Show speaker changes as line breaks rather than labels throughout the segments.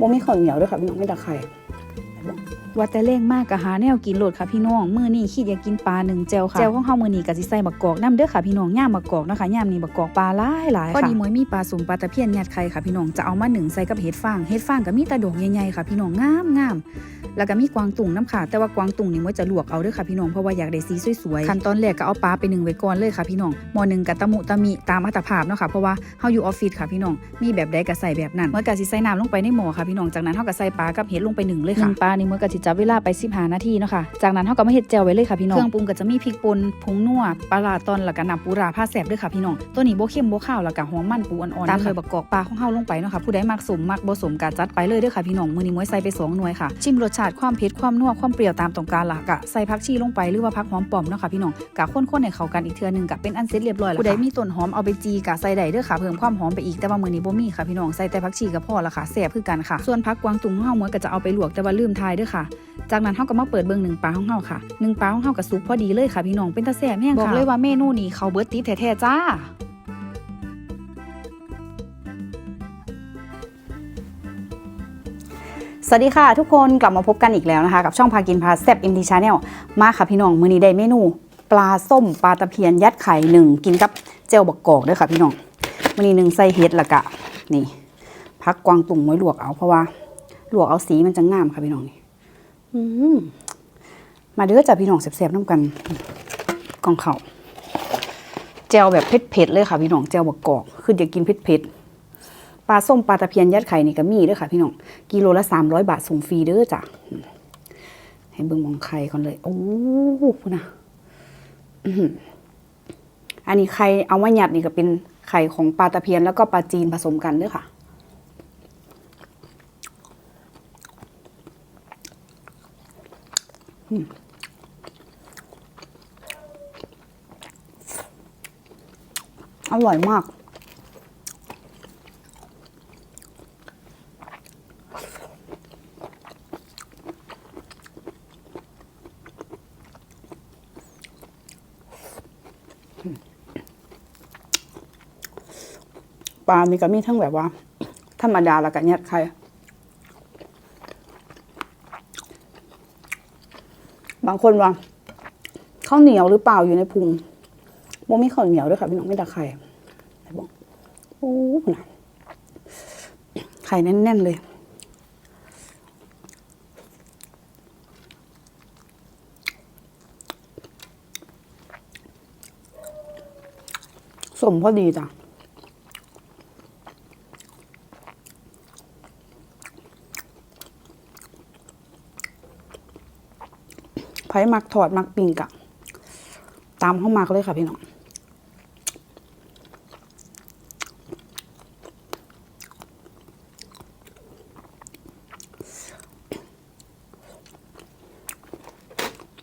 บ่มีข้าวเหนียวด้วยค่ะพี่น้องไม่ตะไคร่
ว่าแต่เร่งมากก็หาแนวกินโหลดค่ะพี่น้องมื้อนี้คิดอยากกินปลาหนึ่งแจวค่ะแจวของเฮามื้อนี้ก็สิใส่บักกอกน้ำเด้อค่ะพี่น้องย่ามบักกอกนะคะย่ามนี้บักกอกปลาหลายหลายค่ะพอดีมวยมีปลาสุ่มปลาตะเพียนยัดไข่ค่ะพี่น้องจะเอามาหนึ่งใส่กับเห็ดฟางเห็ดฟางก็มีตะดอกใหญ่ๆค่ะพี่น้องงามงามแล้วก็มีกวางตุ่งน้ำค่ะแต่ว่ากวางตุ่งนี่มวยจะลวกเอาเด้อค่ะพี่น้องเพราะว่าอยากได้สีสวยๆขั้นตอนแรกก็เอาปลาไปหนึ่งไว้ก่อนเลยค่ะพี่น้องมอหนึ่งกับตะมุตะมิตามอัตภาพเนาะค่ะเพราะว่าเฮาอยู่ออฟฟิศค่ะพี่น้องมีแบบใดก็ใส่แบบนั้นหมวยก็สิใส่น้ำลงไปในหม้อค่ะพี่น้องจากนั้นเฮาก็ใส่ปลากับเห็ดลงไปหนึ่งเลยค่ะปลานี่เมันก็สิจับเวลาไป15นาทีเนาะค่ะ จากนั้นเฮาก็มาเฮ็ดแจ่วไว้เลยค่ะพี่น้อง เครื่องปรุงก็จะมีพริกป่นผงนัวปลาร้าตอนแล้วก็น้ำปูราผ้าแซ่บด้วยค่ะพี่น้อง ตัวนี้บ่เค็มบ่ข้าวแล้วก็หอมมันปูอ่อนๆตามด้วยบักกอกปลาของเฮาลงไปเนาะค่ะ ผู้ใดมักสมมักบ่สมก็จัดไปเลยเด้อค่ะพี่น้องมื้อนี้ม้วยใส่ไปสองหน่วยค่ะ ชิมรสชาติความเผ็ดความนัวความเปรี้ยวตามต้องการล่ะก็ใส่ผักชีลงไปหรือว่าผักหอมป้อมเนาะค่ะพี่น้องก็ข้นๆให้เข้ากันอีกเทื่อหนึงก็เป็นอันเสร็จเรียบร้อยแล้วผู้ใดมีต้นหอมเอาไปจีก็ใส่ได้เด้อค่ะเพิ่มความหอมไปอีกแต่ว่ามื้อนี้บ่มีค่ะพี่น้องใส่แต่ผักชีก็พอละค่ะแซ่บคือกันค่ะส่วนผักกวางตุ้งของเฮาม้วยก็จะเอาไปลวกแต่ว่าลืมทายเด้อค่ะจากนั้นเฮาก็มาเปิดเบิ่งหนึ่งปลาของเฮาค่ะหนึ่งปลาของเฮาก็สุกพอดีเลยค่ะพี่น้องเป็นตาแซ่บแห้งค่ะบอกเลยว่าเมนูนี้เขาเบิดติบแท้ๆจ้า
สวัสดีค่ะ ทุกคนกลับมาพบกันอีกแล้วนะคะ กับช่องพากินพาแซ่บ MT Channel มาค่ะพี่น้องมื้อนี้ได้เมนู ปลาส้มปลาตะเพียนยัดไข่หนึ่งกินกับเจลบักกอกด้วยค่ะพี่น้องมื้อนี้หนึ่งใส่เห็ดและกะนี่พักกวางตุ่มไว้ลวกเอาเพราะว่าลวกเอาสีมันจะงามค่ะพี่น้องนี่อื มาเด้อจ้ะพี่น้องแซ่บๆน้ำกันกองเขาวเจลแบบเผ็ดๆเลยค่ะพี่น้องเจลบักกอกคืออยากกินเผ็ดๆปลาส้มปลาตะเพียนยัดไข่นี่ก็มีด้อค่ะ พี่น้องกิโลละสามร้อยบาทส่งฟรีเด้อจ้ะให้เบิ่งมองไข่ก่อนเลย โอ้พูนะอันนี้ไข่เอามาหยัดนี่ก็เป็นไข่ของปลาตะเพียนแล้วก็ปลาจีนผสมกันเด้อค่ะ อร่อยมาก ปลานี่ก็มีทั้งแบบว่า ธรรมดาแล้วก็ยัดไข่ บางคนว่าข้าวเหนียวหรือเปล่าอยู่ในพุงโมมีข้าวเหนียวด้วยค่ะพี่น้องไม่ตะไคร่บอกโอ้นะไข่แน่นๆเลยสมพอดีจ้ะ ผ่มักถอดมักปิงกะตามเข้ามาเลยค่ะพี่น้อง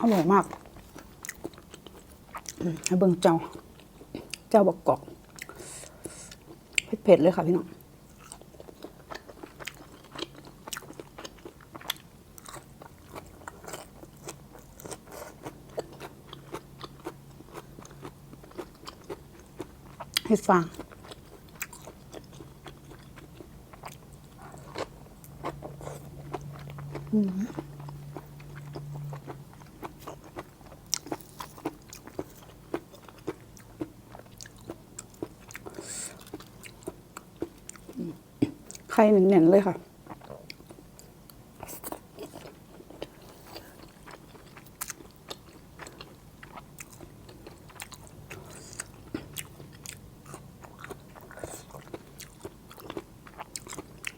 อร่อยมากให้เบิ่งเจ้า เจ้าบักกอก เผ็ดๆเลยค่ะพี่น้อง ให้ฟังไข่เหน่นๆเลยค่ะ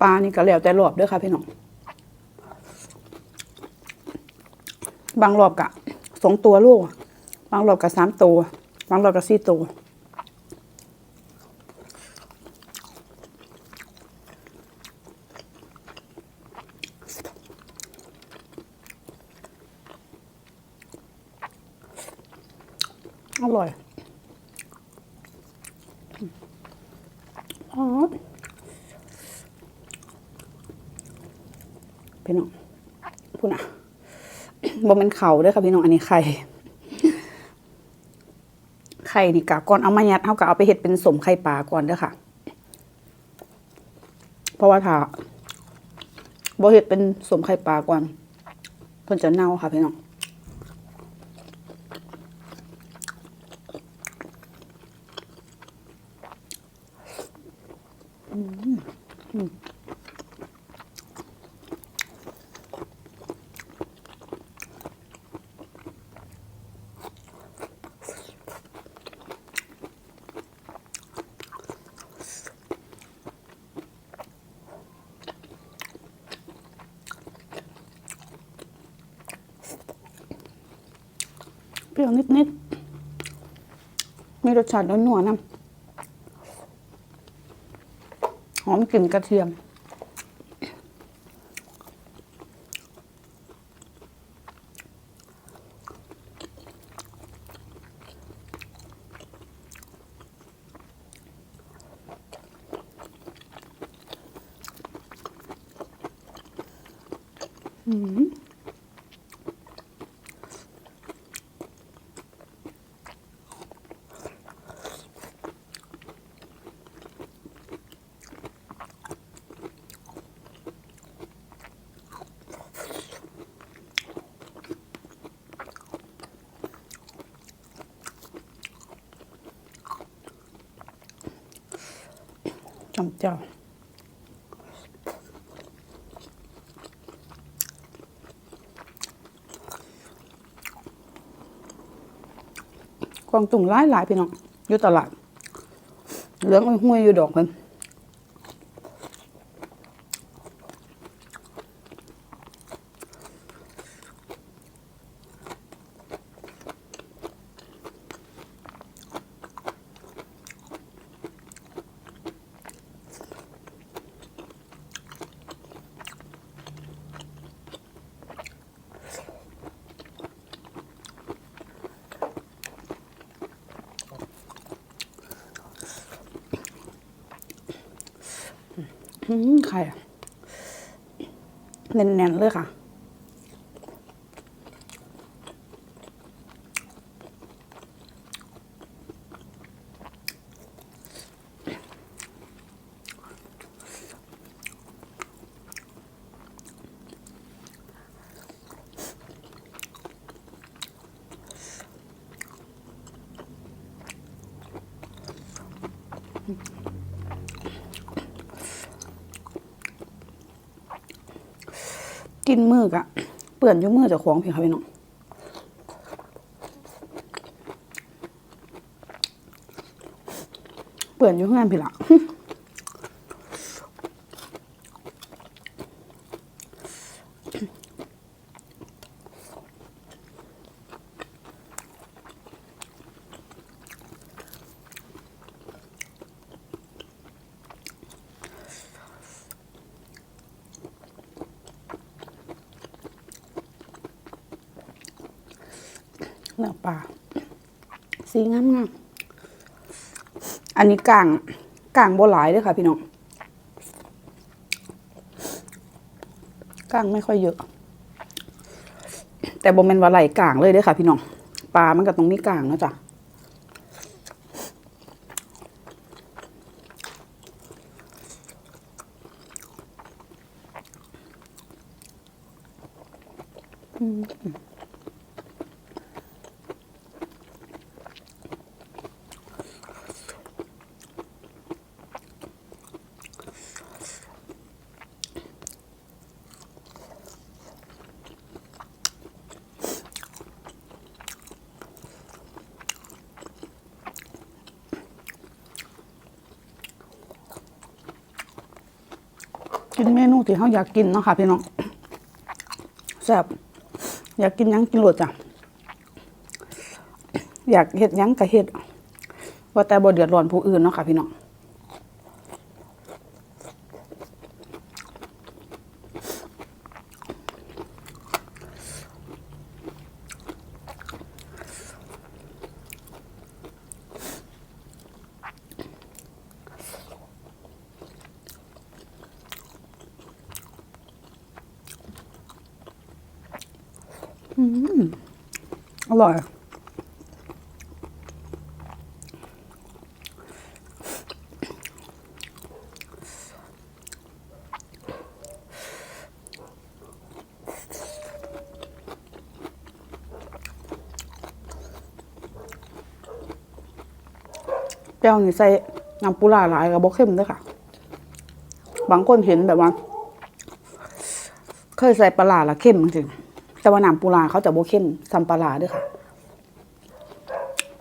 ปลานี่ก็แล้วแต่รอบเด้วยค่ะพี่น้อง บางรอบกะสองตัวลูก บางรอบกะสามตัว บางรอบกะสี่ตัวอร่อยอ๋อ พี่น้องพูดนะบ่เป็นเขาด้วยค่ะพี่น้องอันนี้ไข่ ไข่นี่กะก่อนเอามายัดเท่ากับเอาไปเห็ดเป็นสมไข่ปลาก่อนเด้อค่ะ เพราะว่าถ้าบ่เฮ็ดเป็นสมไข่ปลาก่อนเพิ่นจะเน่าค่ะพี่น้องเป รี้ยวนิดๆ มีรสชาตินัวๆนํหอมกลิ่นกระเทียมจำเจ้ากวางตุ่งหลายหลายพี่น้องอยู่ตลาดเหลืองห้วยอยู่ดอกเพิ่น ไข่อะแน่นๆเลยค่ะ กินมือกอะเปื่อนอยุ่มือจากของพี่ค่ะพี่น้องเปื่อนอยุ่งานพี่ละ เนื้อปลา สีงามงามอันนี้กลางกลางโบหลายเลยค่ะ พี่น้องกลางไม่ค่อยเยอะ แต่บ่แม่นว่าไหลกลางเลยเด้วยค่ะ พี่น้องปลามันก็ต้องมีกลางเนาะจ้ะ กินเมนูที่เขาอยากกินเนาะค่ะพี่น้องแซ่บอยากกินยังกินหลดจ้ะอยากเห็ดยังก็เห็ดว่าแต่บ่เดือดร้อนผู้อื่นเนาะค่ะพี่น้อง อร่อยเป้วนี่ใส่น้ำปูลาหลายกับบกเข้มด้วยค่ะ บางคนเห็นแบบว่า เคยใส่ปลาหลาละเข้มจริง แต่ว่าน้ำปูลาเขาจะโบเข้มซัมปลาราด้วยค่ะ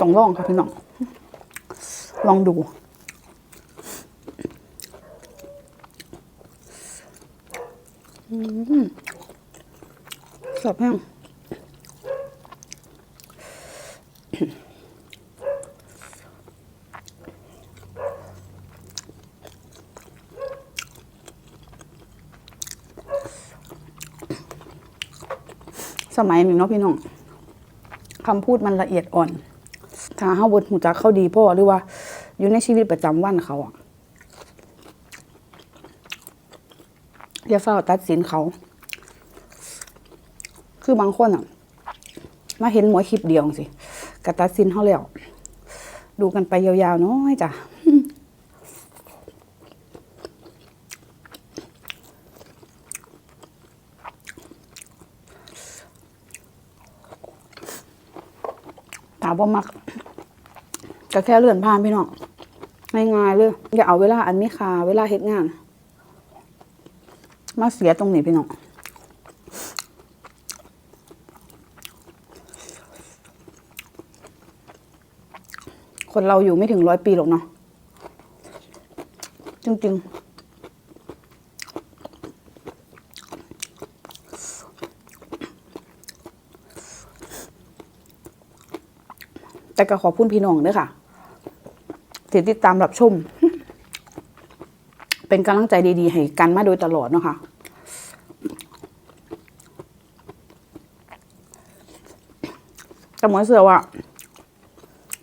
ต้องลองค่ะพี่น้อง ลองดู อืมสับแห้ง สมัยหนึ่งเนาะพี่น้องคำพูดมันละเอียดอ่อน ถ้าเฮาบนหูจักเขาดีพ่อหรือว่า อยู่ในชีวิตประจำวันเขาอะอย่าเฝ้าตัดสินเขา คือบางคนอะมาเห็นหมวยคลิปเดียวสิกตัดสินเขาแล้ว ดูกันไปยาวๆน้อยจ้ะ ถามว่มักก็แค่เลื่อนผ่านพี่น้องง่ายๆเลยอย่าเอาเวลาอันมีค่าเวลาเฮ็ดงาน มาเสียตรงนี้พี่น้องคนเราอยู่ไม่ถึงร้อยปีหรอกเนาะจริงๆ แต่ก็ขอบคุณพี่น้องด้วยค่ะที่ติดตามรับชม เป็นกำลังใจดีๆ ให้กันมาโดยตลอดเนาะค่ะแต่หมวยเสือว่า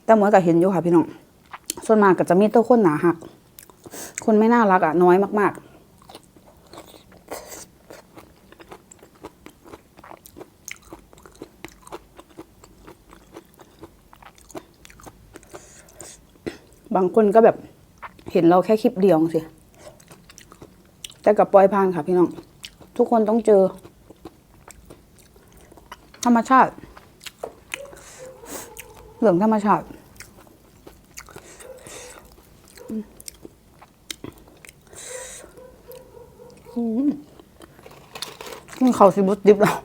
แต่หมวยก็เห็นอยู่ค่ะพี่น้อง ส่วนมากก็จะมีตัวคนหนาหัก คนไม่น่ารักอะน้อยมาก ๆ บางคนก็แบบเห็นเราแค่คลิปเดียวสิแต่กับปลอยผ่านค่ะพี่น้อง ทุกคนต้องเจอ ธรรมชาติ เหลืองธรรมชาติ กินเขาวสิบุดดิบแล้ว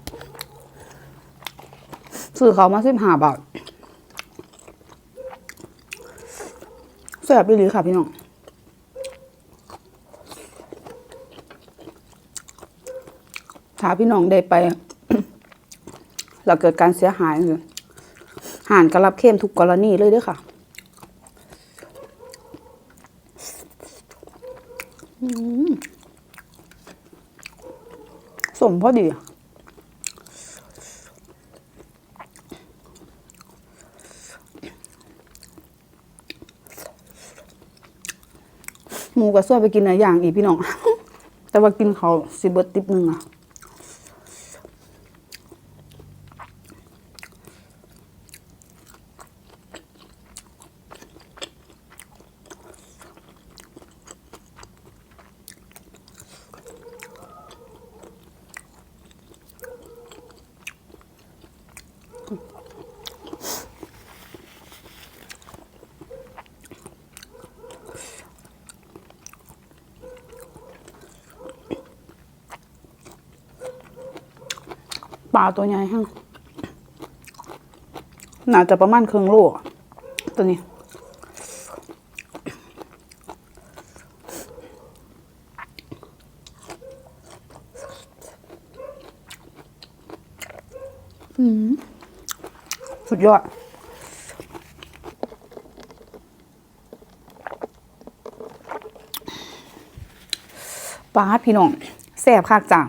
ซื้อเขามาสิบห้าบาทแซ่ บดีหรือค่ะพี่น้องถ้าพี่น้องได้ไป เราเกิดการเสียหายคือหานกระรับเข้มทุกกรณีเลยด้วยค่ะสมพอดีอะหมู กับส่วนไปกินอะไรอย่างอีกพี่น้อง แต่ว่ากินเขาสิเบิดติบหนึ่งอะ ปลาตัวใหญ่ฮะน่าจะประมาณครึ่งโลตัวนี้ อืม สุดยอดปลาพี่น้องแซ่บคักจ้า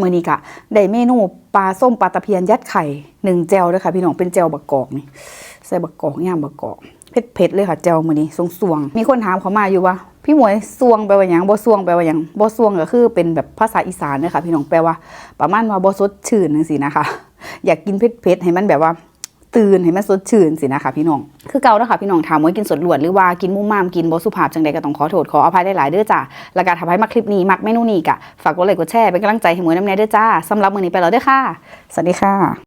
มือนี้กะได้เมนูปลาส้มปลาตะเพียนยัดไข่หนึ่งแจวเลยค่ะพี่น้องเป็นแจวบักกอกนี่ใส่บักกอกย่างบักกอกเผ็ดเผ็ดๆเลยค่ะแจวมือนี้สวงสวงมีคนถามเขามาอยู่ว่า พี่หมวยสวงแปลว่าอยังบ่สวงแปลว่าอยังบ่สวงก็คือเป็นแบบภาษาอีสานเลยค่ะพี่น้องแปลว่า ประมาณว่าบ่สดชื่นนึงสินะคะ อยากกินเผ็ดๆให้มันแบบว่า ตื่นให้มันสดชื่นสินะคะพี่น้อง คือเก่าแล้วค่ะพี่น้องถามว่ากินสดลวดหรือว่ากินมุมมามกินบสุภาพจังใดก็ต้องขอโทษขออภัยได้หลายเด้อจ้าและการทำให้มาคลิปนี้มักเมนูนี้กะฝากกดไลค์กดแชร์เป็นกำลังใจให้หมวยน้ำแน่เด้อจ้าสำหรับมื้อนี้ไปแล้วเด้อค่ะ สวัสดีค่ะ